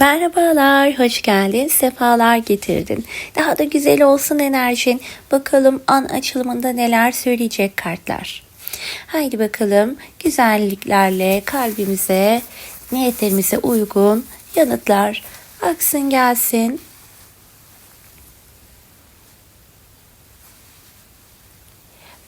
Merhabalar, hoş geldin, sefalar getirdin. Daha da güzel olsun enerjin. Bakalım an açılımında neler söyleyecek kartlar. Haydi bakalım güzelliklerle kalbimize, niyetlerimize uygun yanıtlar aksın gelsin.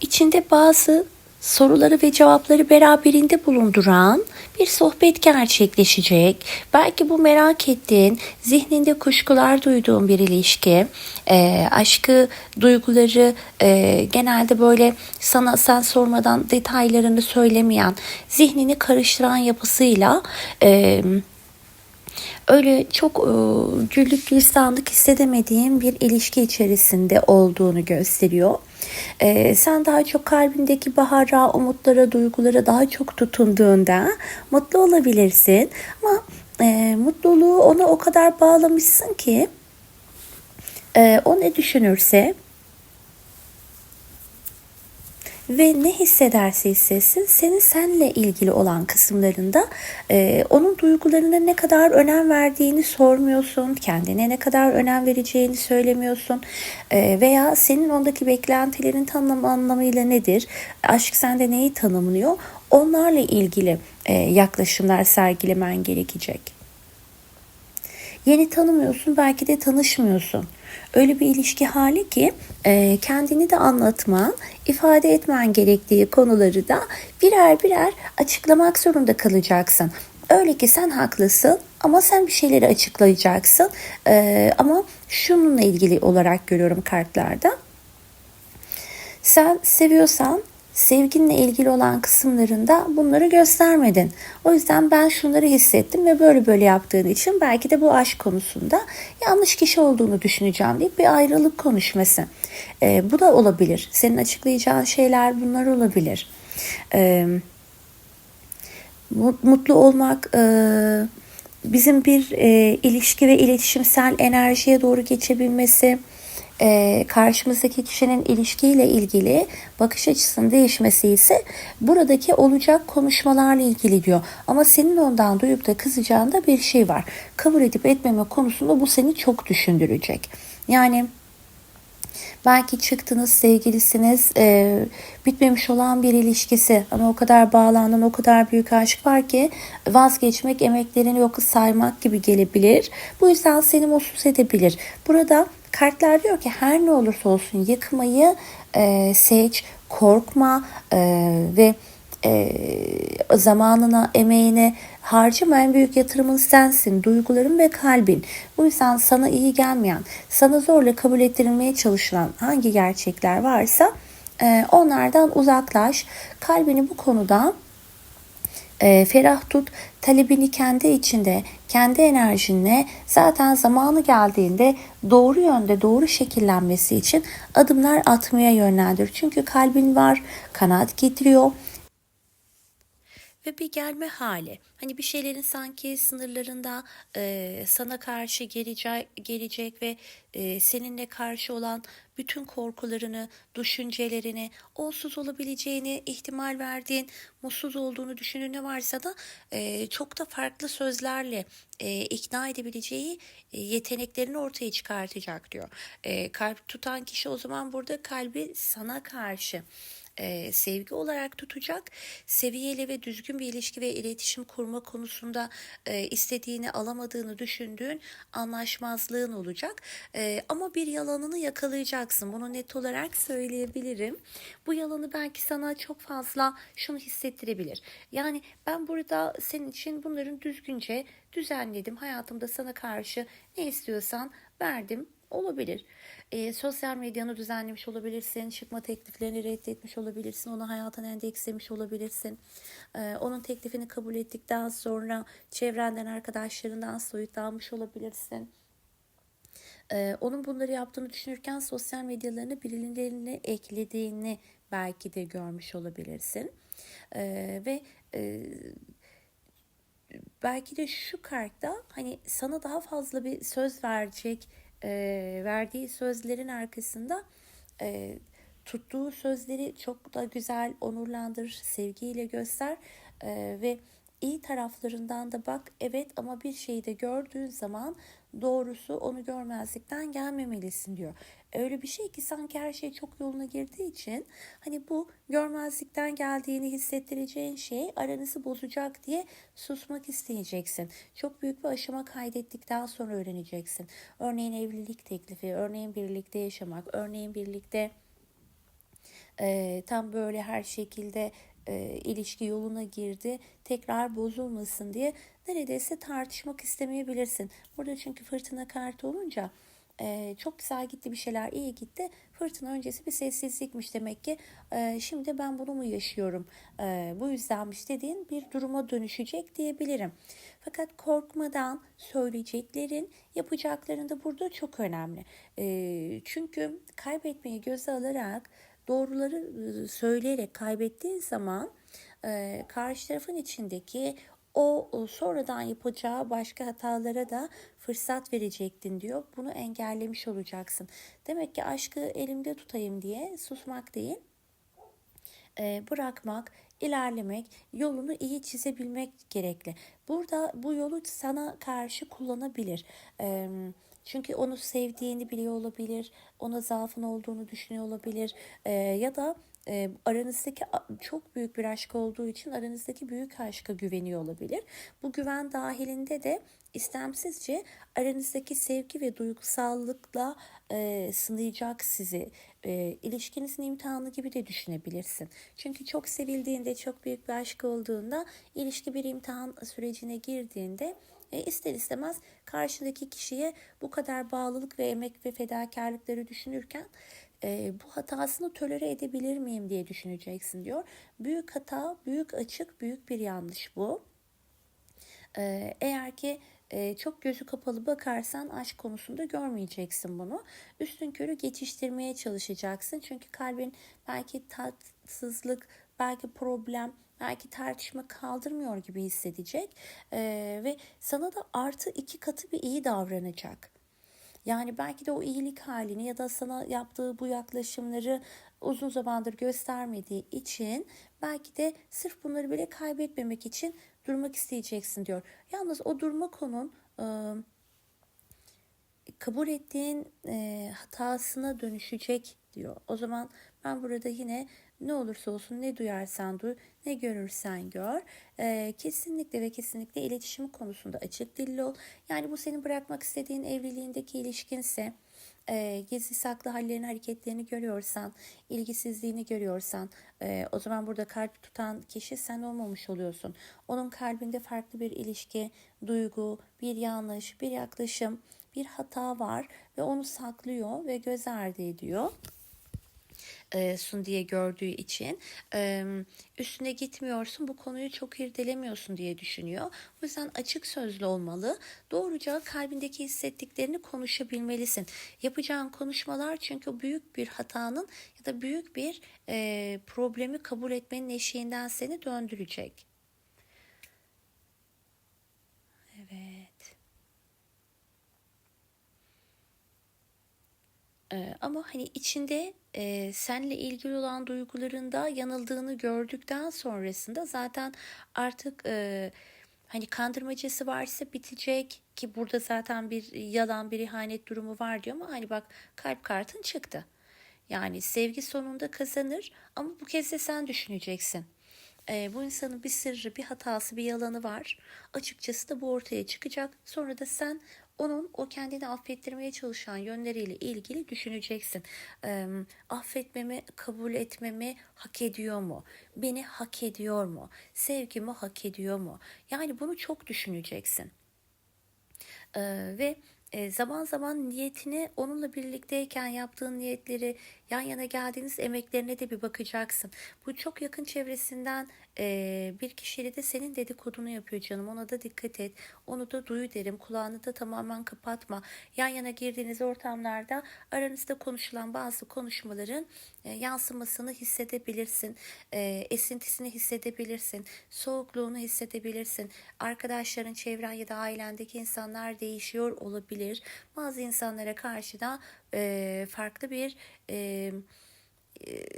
İçinde bazı soruları ve cevapları beraberinde bulunduran bir sohbet gerçekleşecek. Belki bu merak ettiğin, zihninde kuşkular duyduğun bir ilişki, e, aşkı, duyguları e, genelde böyle sana sen sormadan detaylarını söylemeyen, zihnini karıştıran yapısıyla... E, öyle çok e, güllük gülistanlık hissedemediğim bir ilişki içerisinde olduğunu gösteriyor. E, sen daha çok kalbindeki bahara, umutlara, duygulara daha çok tutunduğunda mutlu olabilirsin. Ama e, mutluluğu ona o kadar bağlamışsın ki e, o ne düşünürse ve ne hissederse hissetsin senin senle ilgili olan kısımlarında e, onun duygularına ne kadar önem verdiğini sormuyorsun, kendine ne kadar önem vereceğini söylemiyorsun e, veya senin ondaki beklentilerin tanım anlamıyla nedir, aşk sende neyi tanımlıyor onlarla ilgili e, yaklaşımlar sergilemen gerekecek. Yeni tanımıyorsun belki de tanışmıyorsun öyle bir ilişki hali ki e, kendini de anlatman, ifade etmen gerektiği konuları da birer birer açıklamak zorunda kalacaksın. Öyle ki sen haklısın ama sen bir şeyleri açıklayacaksın. E, ama şununla ilgili olarak görüyorum kartlarda. Sen seviyorsan sevginle ilgili olan kısımlarında bunları göstermedin. O yüzden ben şunları hissettim ve böyle böyle yaptığın için belki de bu aşk konusunda yanlış kişi olduğunu düşüneceğim deyip bir ayrılık konuşması. E, bu da olabilir. Senin açıklayacağın şeyler bunlar olabilir. E, mutlu olmak... E, bizim bir e, ilişki ve iletişimsel enerjiye doğru geçebilmesi, e, karşımızdaki kişinin ilişkiyle ilgili bakış açısının değişmesi ise buradaki olacak konuşmalarla ilgili diyor. Ama senin ondan duyup da kızacağında bir şey var. Kabul edip etmeme konusunda bu seni çok düşündürecek. Yani Belki çıktınız sevgilisiniz e, bitmemiş olan bir ilişkisi ama o kadar bağlandın o kadar büyük aşk var ki vazgeçmek emeklerini yok saymak gibi gelebilir. Bu yüzden seni mutsuz edebilir. Burada kartlar diyor ki her ne olursa olsun yıkmayı e, seç, korkma e, ve e, zamanına, emeğine harcama en büyük yatırımın sensin, duyguların ve kalbin. Bu yüzden sana iyi gelmeyen, sana zorla kabul ettirilmeye çalışılan hangi gerçekler varsa e, onlardan uzaklaş. Kalbini bu konuda e, ferah tut. Talebini kendi içinde, kendi enerjinle zaten zamanı geldiğinde doğru yönde, doğru şekillenmesi için adımlar atmaya yönlendir. Çünkü kalbin var, kanat getiriyor ve bir gelme hali. Hani bir şeylerin sanki sınırlarında e, sana karşı gelecek, gelecek ve e, seninle karşı olan bütün korkularını, düşüncelerini, onsuz olabileceğini ihtimal verdiğin, mutsuz olduğunu düşündüğün ne varsa da e, çok da farklı sözlerle e, ikna edebileceği e, yeteneklerini ortaya çıkartacak diyor. E, kalp tutan kişi o zaman burada kalbi sana karşı e, sevgi olarak tutacak. Seviyeli ve düzgün bir ilişki ve iletişim kurma konusunda e, istediğini alamadığını düşündüğün anlaşmazlığın olacak. E, ama bir yalanını yakalayacaksın. Bunu net olarak söyleyebilirim. Bu yalanı belki sana çok fazla şunu hissettirebilir. Yani ben burada senin için bunların düzgünce düzenledim. Hayatımda sana karşı ne istiyorsan verdim olabilir. E, sosyal medyanı düzenlemiş olabilirsin. Çıkma tekliflerini reddetmiş olabilirsin. Onu hayatına endekslemiş olabilirsin. E, onun teklifini kabul ettikten sonra çevrenden, arkadaşlarından soyutlanmış olabilirsin. Ee, onun bunları yaptığını düşünürken sosyal medyalarına birilerini eklediğini belki de görmüş olabilirsin. Ee, ve e, belki de şu kartta hani sana daha fazla bir söz verecek e, verdiği sözlerin arkasında e, tuttuğu sözleri çok da güzel onurlandır, sevgiyle göster e, ve iyi taraflarından da bak evet ama bir şeyi de gördüğün zaman doğrusu onu görmezlikten gelmemelisin diyor. Öyle bir şey ki sanki her şey çok yoluna girdiği için hani bu görmezlikten geldiğini hissettireceğin şey aranızı bozacak diye susmak isteyeceksin. Çok büyük bir aşama kaydettikten sonra öğreneceksin. Örneğin evlilik teklifi, örneğin birlikte yaşamak, örneğin birlikte e, tam böyle her şekilde e, ilişki yoluna girdi tekrar bozulmasın diye neredeyse tartışmak istemeyebilirsin. Burada çünkü fırtına kartı olunca e, çok güzel gitti bir şeyler iyi gitti. Fırtına öncesi bir sessizlikmiş demek ki. E, şimdi ben bunu mu yaşıyorum? E, bu yüzdenmiş dediğin bir duruma dönüşecek diyebilirim. Fakat korkmadan söyleyeceklerin, yapacakların da burada çok önemli. E, çünkü kaybetmeyi göze alarak doğruları ıı, söyleyerek kaybettiğin zaman e, karşı tarafın içindeki o sonradan yapacağı başka hatalara da fırsat verecektin diyor. Bunu engellemiş olacaksın. Demek ki aşkı elimde tutayım diye susmak değil, e, bırakmak, ilerlemek, yolunu iyi çizebilmek gerekli. Burada bu yolu sana karşı kullanabilir. E, çünkü onu sevdiğini biliyor olabilir, ona zaafın olduğunu düşünüyor olabilir e, ya da e, aranızdaki çok büyük bir aşk olduğu için aranızdaki büyük aşka güveniyor olabilir. Bu güven dahilinde de istemsizce aranızdaki sevgi ve duygusallıkla e, sınayacak sizi. E, ilişkinizin imtihanı gibi de düşünebilirsin. Çünkü çok sevildiğinde, çok büyük bir aşk olduğunda, ilişki bir imtihan sürecine girdiğinde e, ister istemez karşındaki kişiye bu kadar bağlılık ve emek ve fedakarlıkları düşünürken e, bu hatasını tolere edebilir miyim diye düşüneceksin diyor. Büyük hata, büyük açık, büyük bir yanlış bu. E, eğer ki e, çok gözü kapalı bakarsan aşk konusunda görmeyeceksin bunu. Üstün körü geçiştirmeye çalışacaksın. Çünkü kalbin belki tatsızlık, belki problem, belki tartışma kaldırmıyor gibi hissedecek. E, ve sana da artı iki katı bir iyi davranacak. Yani belki de o iyilik halini ya da sana yaptığı bu yaklaşımları uzun zamandır göstermediği için belki de sırf bunları bile kaybetmemek için durmak isteyeceksin diyor. Yalnız o durma konun e, kabul ettiğin e, hatasına dönüşecek diyor. O zaman ben burada yine ne olursa olsun ne duyarsan duy, ne görürsen gör. E, kesinlikle ve kesinlikle iletişim konusunda açık dilli ol. Yani bu senin bırakmak istediğin evliliğindeki ilişkinse e, gizli saklı hallerini, hareketlerini görüyorsan, ilgisizliğini görüyorsan e, o zaman burada kalp tutan kişi sen olmamış oluyorsun. Onun kalbinde farklı bir ilişki, duygu, bir yanlış, bir yaklaşım, bir hata var ve onu saklıyor ve göz ardı ediyor e, sun diye gördüğü için e, üstüne gitmiyorsun bu konuyu çok irdelemiyorsun diye düşünüyor. O yüzden açık sözlü olmalı. Doğruca kalbindeki hissettiklerini konuşabilmelisin. Yapacağın konuşmalar çünkü büyük bir hatanın ya da büyük bir e, problemi kabul etmenin eşiğinden seni döndürecek. Evet. Ee, ama hani içinde e, senle ilgili olan duygularında yanıldığını gördükten sonrasında zaten artık e, hani kandırmacası varsa bitecek ki burada zaten bir yalan bir ihanet durumu var diyor ama hani bak kalp kartın çıktı. Yani sevgi sonunda kazanır ama bu kez de sen düşüneceksin. E, bu insanın bir sırrı, bir hatası, bir yalanı var. Açıkçası da bu ortaya çıkacak. Sonra da sen onun o kendini affettirmeye çalışan yönleriyle ilgili düşüneceksin. E, affetmemi, kabul etmemi hak ediyor mu? Beni hak ediyor mu? Sevgimi hak ediyor mu? Yani bunu çok düşüneceksin. E, ve e, zaman zaman niyetine onunla birlikteyken yaptığın niyetleri yan yana geldiğiniz emeklerine de bir bakacaksın. Bu çok yakın çevresinden e, bir kişiyle de senin dedikodunu yapıyor canım. Ona da dikkat et. Onu da duyu derim. Kulağını da tamamen kapatma. Yan yana girdiğiniz ortamlarda aranızda konuşulan bazı konuşmaların e, yansımasını hissedebilirsin. E, esintisini hissedebilirsin. Soğukluğunu hissedebilirsin. Arkadaşların, çevren ya da ailendeki insanlar değişiyor olabilir. Bazı insanlara karşı da e, farklı bir e,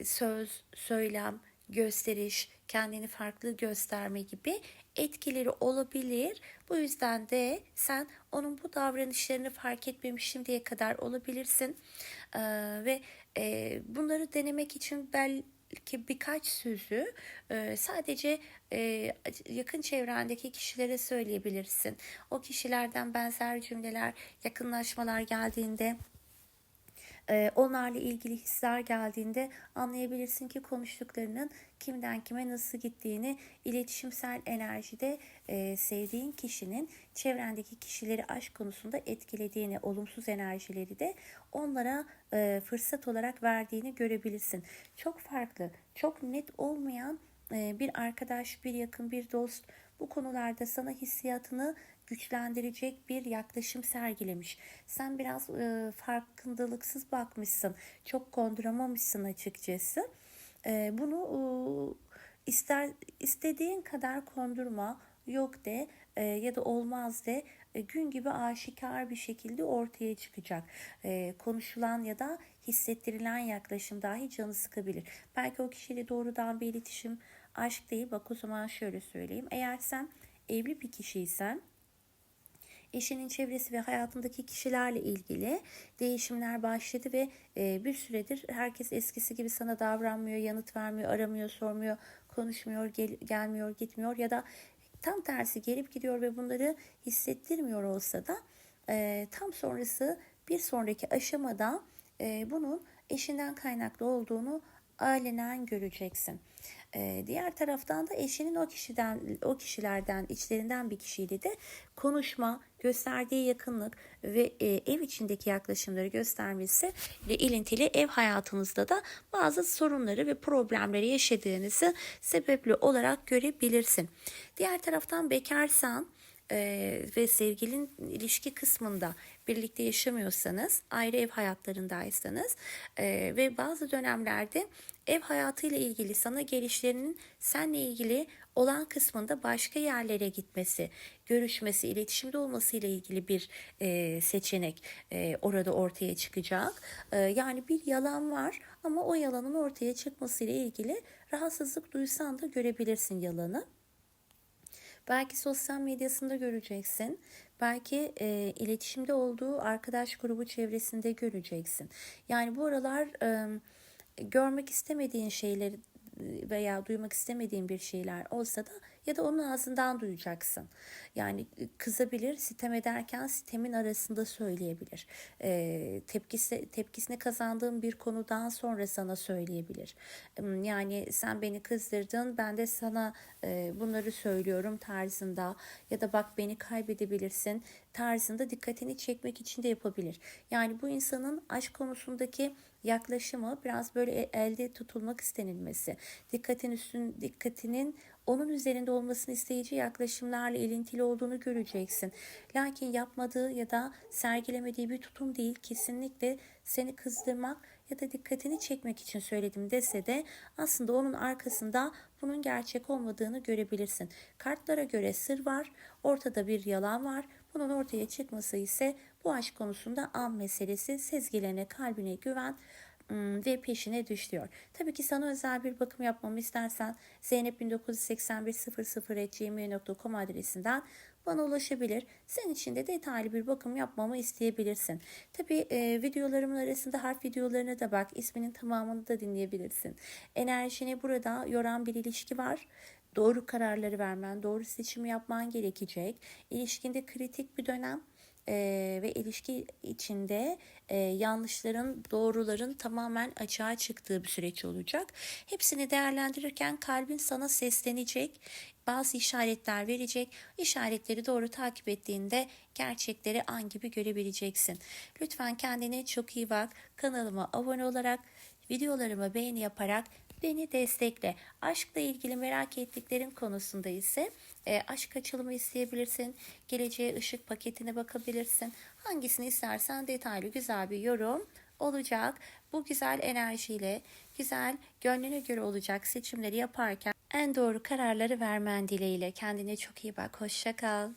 söz, söylem, gösteriş, kendini farklı gösterme gibi etkileri olabilir. Bu yüzden de sen onun bu davranışlarını fark etmemiş şimdiye kadar olabilirsin. Ee, ve e, bunları denemek için belki birkaç sözü e, sadece e, yakın çevrendeki kişilere söyleyebilirsin. O kişilerden benzer cümleler, yakınlaşmalar geldiğinde onlarla ilgili hisler geldiğinde anlayabilirsin ki konuştuklarının kimden kime nasıl gittiğini iletişimsel enerjide e, sevdiğin kişinin çevrendeki kişileri aşk konusunda etkilediğini, olumsuz enerjileri de onlara e, fırsat olarak verdiğini görebilirsin. Çok farklı, çok net olmayan bir arkadaş, bir yakın, bir dost bu konularda sana hissiyatını güçlendirecek bir yaklaşım sergilemiş. Sen biraz e, farkındalıksız bakmışsın. Çok konduramamışsın açıkçası. E, bunu e, ister istediğin kadar kondurma, yok de e, ya da olmaz de e, gün gibi aşikar bir şekilde ortaya çıkacak. E, konuşulan ya da hissettirilen yaklaşım dahi canı sıkabilir. Belki o kişiyle doğrudan bir iletişim aşk değil. Bak o zaman şöyle söyleyeyim. Eğer sen evli bir kişiysen eşinin çevresi ve hayatındaki kişilerle ilgili değişimler başladı ve e, bir süredir herkes eskisi gibi sana davranmıyor, yanıt vermiyor, aramıyor, sormuyor, konuşmuyor, gel, gelmiyor, gitmiyor ya da tam tersi gelip gidiyor ve bunları hissettirmiyor olsa da e, tam sonrası bir sonraki aşamada e, bunun eşinden kaynaklı olduğunu alenen göreceksin. Diğer taraftan da eşinin o kişiden o kişilerden içlerinden bir kişiyle de konuşma, gösterdiği yakınlık ve e, ev içindeki yaklaşımları göstermesi ile ilintili ev hayatınızda da bazı sorunları ve problemleri yaşadığınızı sebepli olarak görebilirsin. Diğer taraftan bekarsan e, ve sevgilin ilişki kısmında birlikte yaşamıyorsanız, ayrı ev hayatlarındaysanız e, ve bazı dönemlerde ev hayatıyla ilgili sana gelişlerinin seninle ilgili olan kısmında başka yerlere gitmesi, görüşmesi, iletişimde olması ile ilgili bir e, seçenek e, orada ortaya çıkacak. E, yani bir yalan var ama o yalanın ortaya çıkması ile ilgili rahatsızlık duysan da görebilirsin yalanı. Belki sosyal medyasında göreceksin. Belki e, iletişimde olduğu arkadaş grubu çevresinde göreceksin. Yani bu aralar e, görmek istemediğin şeyleri veya duymak istemediğin bir şeyler olsa da ya da onun ağzından duyacaksın. Yani e, kızabilir, sitem ederken sitemin arasında söyleyebilir. E, tepkisi, tepkisini kazandığım bir konudan sonra sana söyleyebilir. Yani sen beni kızdırdın, ben de sana e, bunları söylüyorum tarzında ya da bak beni kaybedebilirsin tarzında dikkatini çekmek için de yapabilir. Yani bu insanın aşk konusundaki yaklaşımı biraz böyle e, elde tutulmak istenilmesi. Dikkatin üstün dikkatinin onun üzerinde olmasını isteyici yaklaşımlarla ilintili olduğunu göreceksin. Lakin yapmadığı ya da sergilemediği bir tutum değil kesinlikle seni kızdırmak ya da dikkatini çekmek için söyledim dese de aslında onun arkasında bunun gerçek olmadığını görebilirsin. Kartlara göre sır var, ortada bir yalan var. Bunun ortaya çıkması ise bu aşk konusunda an meselesi, sezgilerine, kalbine güven ve peşine düş diyor. Tabii ki sana özel bir bakım yapmamı istersen zeynep198100.gmail.com adresinden bana ulaşabilir. Sen için de detaylı bir bakım yapmamı isteyebilirsin. Tabii e, videolarımın arasında harf videolarına da bak. isminin tamamını da dinleyebilirsin. Enerjini burada yoran bir ilişki var. Doğru kararları vermen, doğru seçimi yapman gerekecek. İlişkinde kritik bir dönem e, ve ilişki içinde e, yanlışların, doğruların tamamen açığa çıktığı bir süreç olacak. Hepsini değerlendirirken kalbin sana seslenecek, bazı işaretler verecek. İşaretleri doğru takip ettiğinde gerçekleri an gibi görebileceksin. Lütfen kendine çok iyi bak. Kanalıma abone olarak, videolarıma beğeni yaparak beni destekle. Aşkla ilgili merak ettiklerin konusunda ise e, aşk açılımı isteyebilirsin. Geleceğe ışık paketine bakabilirsin. Hangisini istersen detaylı güzel bir yorum olacak. Bu güzel enerjiyle, güzel gönlüne göre olacak seçimleri yaparken en doğru kararları vermen dileğiyle. Kendine çok iyi bak. Hoşça kal.